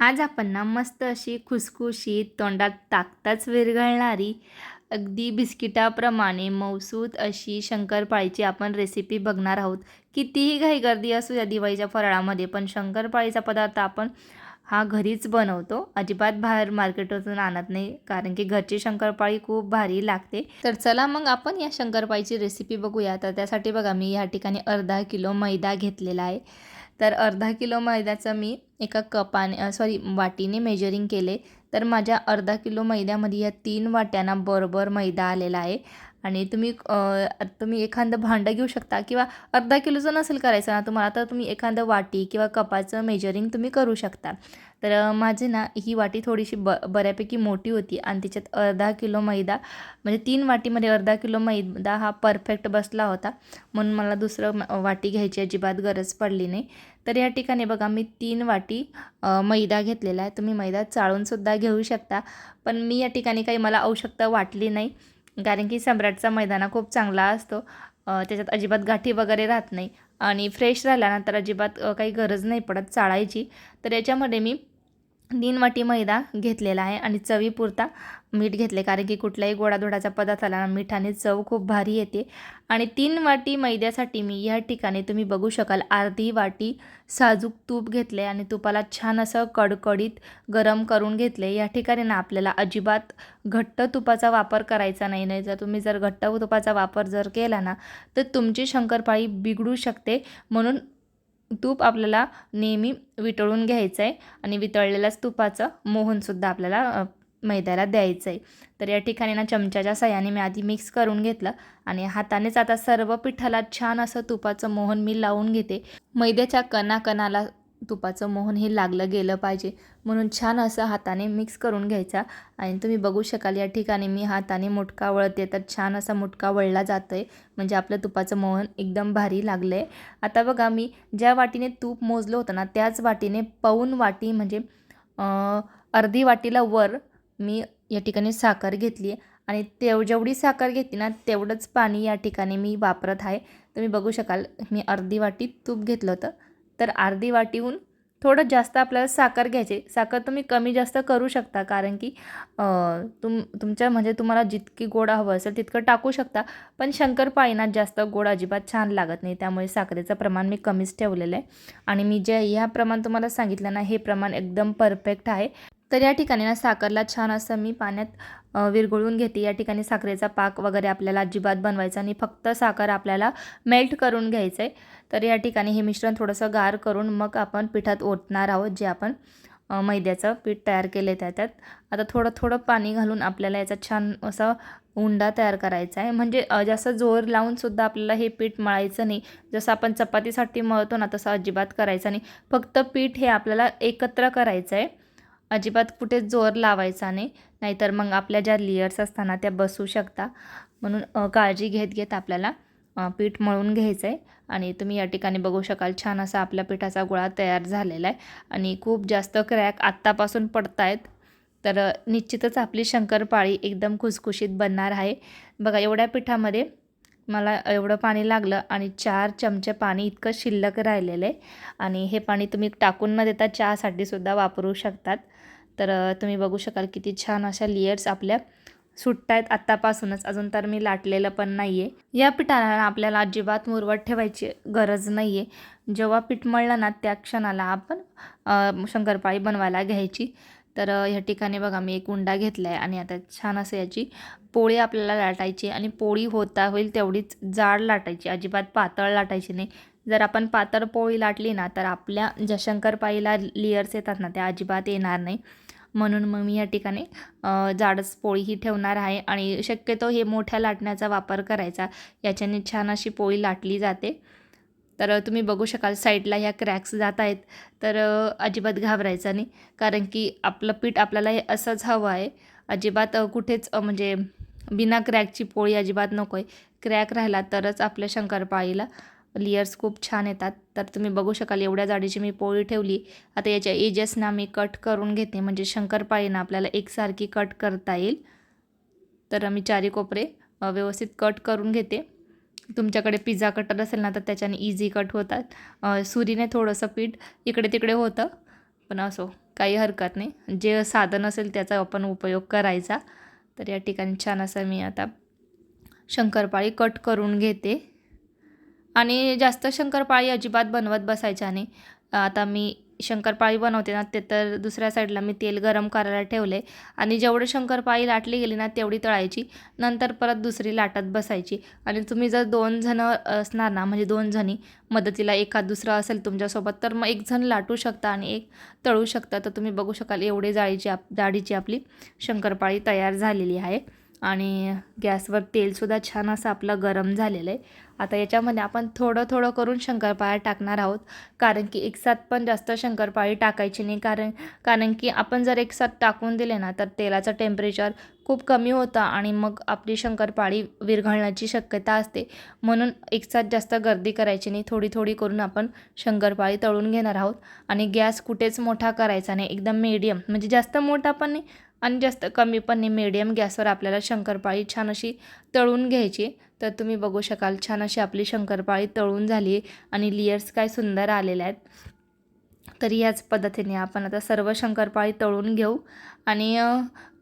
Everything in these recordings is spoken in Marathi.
आज आपण ना मस्त अशी खुसखुशीत तोंडात टाकताच विरघळणारी अगदी बिस्किटाप्रमाणे मौसूद अशी शंकरपाळीची आपण रेसिपी बघणार आहोत. कितीही घाई गर्दी असू या दिवाळीच्या फराळामध्ये पण शंकरपाळीचा पदार्थ आपण हा घरीच बनवतो. अजिबात बाहेर मार्केटमधून आणत नाही कारण की घरची शंकरपाळी खूप भारी लागते. तर चला मग आपण या शंकरपाळीची रेसिपी बघूया. तर त्यासाठी बघा मी या ठिकाणी अर्धा किलो मैदा घेतलेला आहे. तर अर्धा किलो मैद्याचं मी एका कपाने सॉरी वाटीने मेजरिंग केले. तर माझ्या अर्धा किलो मैद्यामध्ये या तीन वाट्यांना बरोबर मैदा आलेला आहे. आणि तुम्ही तुम्ही एखादं भांडं घेऊ शकता किंवा अर्धा किलोचं नसेल करायचं ना तुम्हाला तर तुम्ही एखादं वाटी किंवा कपाचं मेजरिंग तुम्ही करू शकता. तर माझी ना ही वाटी थोडीशी ब बऱ्यापैकी मोठी होती आणि त्याच्यात अर्धा किलो मैदा म्हणजे तीन वाटीमध्ये अर्धा किलो मैदा हा परफेक्ट बसला होता. म्हणून मला दुसरं म- वाटी घ्यायची अजिबात गरज पडली नाही. तर या ठिकाणी बघा मी तीन वाटी मैदा घेतलेला आहे. तुम्ही मैदा चाळूनसुद्धा घेऊ शकता. पण मी या ठिकाणी काही मला आवश्यकता वाटली नाही. कारण की सम्राटचा मैदाना खूप चांगला असतो. त्याच्यात अजिबात गाठी वगैरे राहत नाही. आणि फ्रेश राहिला ना तर अजिबात काही गरज नाही पडत चाळायची. तर याच्यामध्ये मी तीन वाटी मैदा घेतलेला आहे आणि चवीपुरता मीठ घेतले कारण की कुठल्याही गोडाधोडाचा पदार्थाला ना मिठाने चव खूप भारी येते. आणि तीन वाटी मैद्यासाठी मी या ठिकाणी तुम्ही बघू शकाल अर्धी वाटी साजूक तूप घेतले आणि तुपाला छान असं कडकडीत गरम करून घेतले. या ठिकाणी ना आपल्याला अजिबात घट्ट तुपाचा वापर करायचा नाही नाही जर तुम्ही जर घट्ट तुपाचा वापर जर केला ना तर तुमची शंकरपाळी बिघडू शकते. म्हणून तूप आपल्याला नेहमी वितळून घ्यायचं आहे आणि वितळलेल्याच तुपाचं मोहनसुद्धा आपल्याला मैद्याला द्यायचं आहे तर या ठिकाणी ना चमच्याच्या सहाय्याने मी आधी मिक्स करून घेतलं आणि हातानेच आता सर्व पिठाला छान असं तुपाचं मोहन मी लावून घेते. मैद्याच्या कणाकणाला तुपाचं मोहन हे लागलं गेलं पाहिजे. म्हणून छान असं हाताने मिक्स करून घ्यायचा. आणि तुम्ही बघू शकाल या ठिकाणी मी हाताने मुटका वळते. तर छान असा मुटका वळला जातो आहे म्हणजे आपलं तुपाचं मोहन एकदम भारी लागलं आहे आता बघा मी ज्या वाटीने तूप मोजलं होतं ना त्याच वाटीने पाऊन वाटी म्हणजे अर्धी वाटीला वर मी या ठिकाणी साखर घेतली आहे आणि तेव जेवढी साखर घेतली ना तेवढंच पाणी या ठिकाणी मी वापरत आहे. तुम्ही बघू शकाल मी अर्धी वाटी तूप घेतलं होतं. तर अर्धी वाटीहून थोडं जास्त आपल्याला साखर घ्यायचे. साखर तुम्ही कमी जास्त करू शकता कारण की तुम तुमच्या म्हणजे तुम्हाला जितकी गोड हवं असेल तितकं टाकू शकता. पण शंकरपाळीना जास्त गोड अजिबात छान लागत नाही त्यामुळे साखरेचं प्रमाण मी कमीच ठेवलेलं आहे. आणि मी जे ह्या प्रमाण तुम्हाला सांगितलं ना हे प्रमाण एकदम परफेक्ट आहे. तर या ठिकाणी ना साखरला छान असं मी पाण्यात विरघळून घेते. या ठिकाणी साखरेचा पाक वगैरे आपल्याला अजिबात बनवायचा आणि फक्त साखर आपल्याला मेल्ट करून घ्यायचं आहे तर या ठिकाणी हे मिश्रण थोडंसं गार करून मग आपण पिठात ओतणार आहोत जे आपण मैद्याचं पीठ तयार केले त्याच्यात आता थोडं थोडं पाणी घालून आपल्याला याचा छान असा उंडा तयार करायचा आहे. म्हणजे जास्त जोर लावूनसुद्धा आपल्याला हे पीठ मळायचं नाही. जसं आपण चपातीसाठी मळतो ना तसं अजिबात करायचं नाही. फक्त पीठ हे आपल्याला एकत्र करायचं आहे अजिबात कुठे जोर लावायचा नाही. नाहीतर मग आपल्या ज्या लेयर्स असताना त्या बसू शकता. म्हणून काळजी घेत घेत आपल्याला पीठ मळून घ्यायचं आहे आणि तुम्ही या ठिकाणी बघू शकाल छान असा आपल्या पिठाचा गोळा तयार झालेला आहे आणि खूप जास्त क्रॅक आत्तापासून पडत आहेत तर निश्चितच आपली शंकरपाळी एकदम खुसखुशीत बनणार आहे. बघा एवढ्या पिठामध्ये मला एवढं पाणी लागलं आणि चार चमचे पाणी इतकं शिल्लक राहिलेलं. आहे आणि हे पाणी तुम्ही टाकून न देता चहासाठी सुद्धा वापरू शकतात. तर तुम्ही बघू शकाल किती छान अशा लेयर्स आपल्या सुट्ट आहेत आत्तापासूनच. अजून तर मी लाटलेलं पण नाही आहे या पिठाला आपल्याला अजिबात मुरवत ठेवायची गरज नाही आहे जेव्हा पीठ मळलं ना त्या क्षणाला आपण शंकरपाळी बनवायला घ्यायची. तर ह्या ठिकाणी बघा मी एक उंडा घेतला आहे आणि आता छान असं याची पोळी आपल्याला लाटायची आणि पोळी होता होईल तेवढीच जाड लाटायची अजिबात पातळ लाटायची नाही. जर आपण पातळ पोळी लाटली ना तर आपल्या ज्या शंकरपाळीला लेयर्स येतात ना त्या अजिबात येणार नाही. म्हणून मग मी या ठिकाणी जाडच पोळी ही ठेवणार आहे आणि शक्यतो हे मोठ्या लाटण्याचा वापर करायचा. याच्याने छान अशी पोळी लाटली जाते. तर तुम्ही बघू शकाल साईडला ह्या क्रॅक्स जात आहेत. तर अजिबात घाबरायचं नाही. कारण की आपलं पीठ आपल्याला हे असंच हवं आहे. अजिबात कुठेच म्हणजे बिना क्रॅकची पोळी अजिबात नको आहे क्रॅक राहिला तरच आपल्या शंकरपाळीला लेयर्स खूप छान येतात. तर तुम्ही बघू शकाल एवढ्या जाडीची मी पोळी ठेवली. आता याच्या एजेसना मी कट करून घेते. म्हणजे शंकरपाळीनं आपल्याला एकसारखी कट करता येईल. तर मी चारी कोपरे व्यवस्थित कट करून घेते. तुमच्याकडे पिझ्झा कटर असेल ना तर त्याच्याने इझी कट होतात. सुरीने थोडंसं पीठ इकडे तिकडे होतं पण असो काही हरकत नाही. जे साधन असेल त्याचा आपण उपयोग करायचा. तर या ठिकाणी छान असं मी आता शंकरपाळी कट करून घेते. आणि जास्त शंकरपाळी अजिबात बनवत बसायच्या नाही. आता मी शंकरपाळी बनवते ना ते तर दुसऱ्या साईडला मी तेल गरम करायला ठेवले. आणि जेवढं शंकरपाळी लाटली गेली ना तेवढी तळायची. नंतर परत दुसरी लाटत बसायची. आणि तुम्ही जर दोन जणं असणार ना म्हणजे दोन जणी मदतीला एखाद दुसरा असेल तुमच्यासोबत तर मग एक जण लाटू शकता आणि एक तळू शकता. तर तुम्ही बघू शकाल एवढी जाळीची आप जाडीची आपली शंकरपाळी तयार झालेली आहे. आणि गॅसवर तेलसुद्धा छान असं आपलं गरम झालेलं आहे. आता याच्यामध्ये आपण थोडं थोडं करून शंकरपाळ्या टाकणार आहोत. कारण की एकसाथ पण जास्त शंकरपाळी टाकायची नाही. कारण कारण की आपण जर एकसाथ टाकून दिले ना तर तेलाचं टेम्परेचर खूप कमी होतं आणि मग आपली शंकरपाळी विरघळण्याची शक्यता असते. म्हणून एकसाथ जास्त गर्दी करायची नाही. थोडी थोडी करून आपण शंकरपाळी तळून घेणार आहोत. आणि गॅस कुठेच मोठा करायचा नाही. एकदम मीडियम म्हणजे जास्त मोठा पण नाही आणि जास्त कमी पण नाही मीडियम गॅसवर आपल्याला शंकरपाळी छान अशी तळून घ्यायची. तर तुम्ही बघू शकाल छान अशी आपली शंकरपाळी तळून झाली आणि लेयर्स काय सुंदर आलेल्या आहेत. तर याच पद्धतीने आपण आता सर्व शंकरपाळी तळून घेऊ. आणि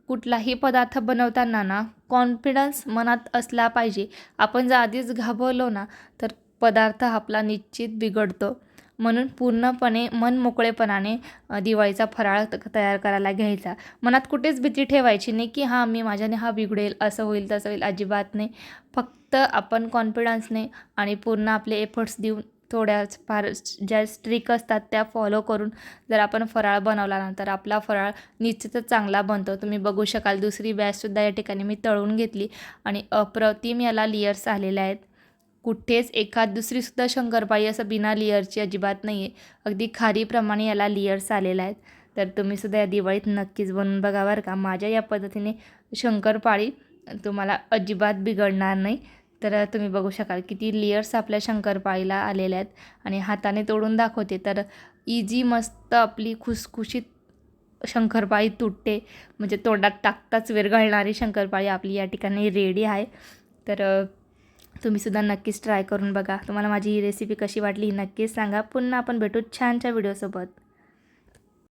कुठलाही पदार्थ बनवताना ना कॉन्फिडन्स मनात असला पाहिजे. आपण जर आधीच घाबरलो ना तर पदार्थ आपला निश्चित बिघडतो. म्हणून पूर्णपणे मन मोकळेपणाने दिवाळीचा फराळ त- तयार करायला घ्यायचा. मनात कुठेच भीती ठेवायची नाही की हां मी माझ्याने हा बिघडेल असं होईल तसं होईल अजिबात नाही. फक्त आपण कॉन्फिडन्सने आणि पूर्ण आपले एफर्ट्स देऊन थोड्याच फार ज्या स्ट्रिक असतात त्या फॉलो करून जर आपण फराळ बनवला ना तर आपला फराळ निश्चितच चांगला बनतो. तुम्ही बघू शकाल दुसरी बॅचसुद्धा या ठिकाणी मी तळून घेतली आणि अप्रतिम याला लियर्स आलेले आहेत. कुठेच एखाद दुसरीसुद्धा शंकरपाळी असं बिना लिअरची अजिबात नाही आहे अगदी खारीप्रमाणे याला लिअर्स आलेला आहेत. तर तुम्हीसुद्धा या दिवाळीत नक्कीच बनवून बघा बरं का. माझ्या या पद्धतीने शंकरपाळी तुम्हाला अजिबात बिघडणार नाही. तर तुम्ही बघू शकाल किती लेअर्स आपल्या शंकरपाळीला आलेल्या आहेत. आणि हाताने तोडून दाखवते. तर इझी मस्त आपली खुसखुशीत शंकरपाळी तुटते. म्हणजे तोंडात टाकताच विरघळणारी शंकरपाळी आपली या ठिकाणी रेडी आहे. तर तुम्हीसुद्धा नक्कीच ट्राय करून बघा. तुम्हाला माझी ही रेसिपी कशी वाटली ही नक्कीच सांगा. पुन्हा आपण भेटू छानच्या व्हिडिओसोबत